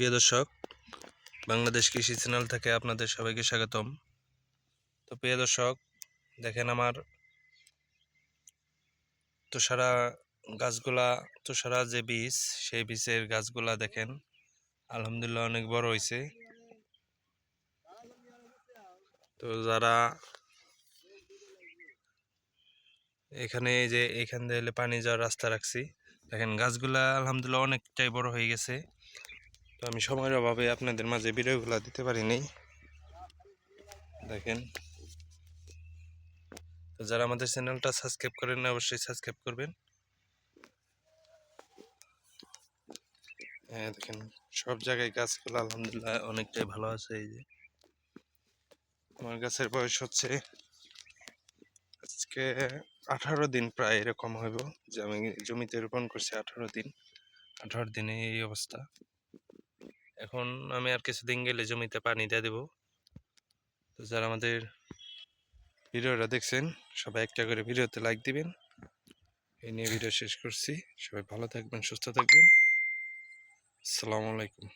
প্রিয় দর্শক, বাংলাদেশ কৃষি চ্যানেল থেকে আপনাদের সবাইকে স্বাগতম। তো প্রিয় দর্শক, দেখেন আমার তুষারা গাছগুলা, তুষারা যে বীজ, সেই বীজের গাছগুলা দেখেন, আলহামদুলিল্লাহ অনেক বড় হয়েছে। তো যারা এখানে যে এখান দিয়ে পানি যাওয়ার রাস্তা রাখছি, দেখেন গাছগুলা আলহামদুলিল্লাহ অনেকটাই বড় হয়ে গেছে। তো আমি সময়ের অভাবে আপনাদের মাঝে ভিডিওগুলো দিতে পারিনি। দেখেন। তো যারা আমাদের চ্যানেলটা সাবস্ক্রাইব করেন না, অবশ্যই সাবস্ক্রাইব করবেন। হ্যাঁ দেখেন, সব জায়গায় গাছগুলো আলহামদুলিল্লাহ অনেকটাই ভালো আছে, এই যে। আমার গাছের বয়স হচ্ছে, আজকে আঠারো দিন প্রায় এরকম হইব যে আমি জমিতে রোপণ করছি আঠারো দিন। আঠারো দিনে এই অবস্থা। এখন আমি আর কিছুদিন গেলে জমিতে পানি দিয়ে দেবো। তো যারা আমাদের ভিডিওটা দেখছেন, সবাই একটা করে ভিডিওতে লাইক দিবেন। এই নিয়ে ভিডিও শেষ করছি। সবাই ভালো থাকবেন, সুস্থ থাকবেন। আসসালামু আলাইকুম।